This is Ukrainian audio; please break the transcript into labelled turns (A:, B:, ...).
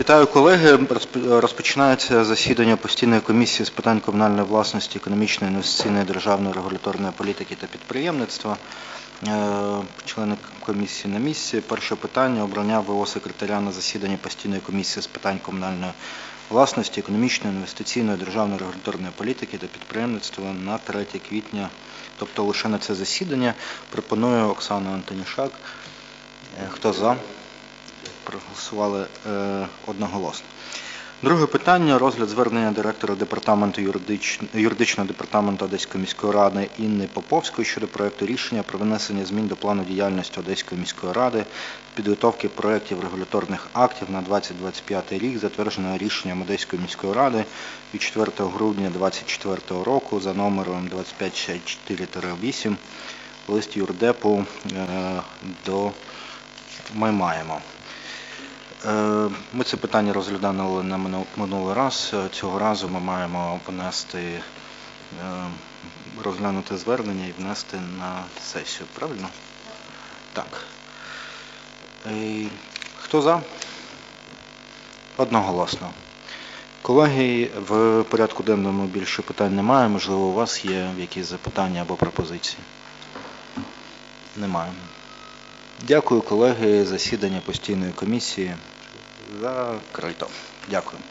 A: Вітаю колеги. Розп- Розпочинається засідання постійної комісії з питань комунальної власності, економічної, інвестиційної, державної регуляторної політики та підприємництва. Е, Члени комісії на місці. Перше питання обрання ВО секретаря на засіданні постійної комісії з питань комунальної власності, економічної, інвестиційної, державної регуляторної політики та підприємництва на 3 квітня, тобто лише на це засідання. Пропоную Оксану Антонішак. Е, Хто за? Проголосували е, одноголосно. Друге питання розгляд звернення директора департаменту юридич... юридичного департаменту Одеської міської ради Інни Поповської щодо проекту рішення про внесення змін до плану діяльності Одеської міської ради підготовки проєктів регуляторних актів на 2025 рік, затвердженого рішенням Одеської міської ради від 4 грудня 2024 року за номером 2564-8 лист юрдепу е, до ми маємо. Е, Ми це питання розглядали на мину- минулий раз. Цього разу ми маємо внести, е, розглянути звернення і внести на сесію. Правильно? Так. Е, Хто за? Одноголосно. Колеги, в порядку денному більше питань немає. Можливо, у вас є якісь запитання або пропозиції? Немає. Дякую, колеги. Засідання постійної комісії закрито. Дякую.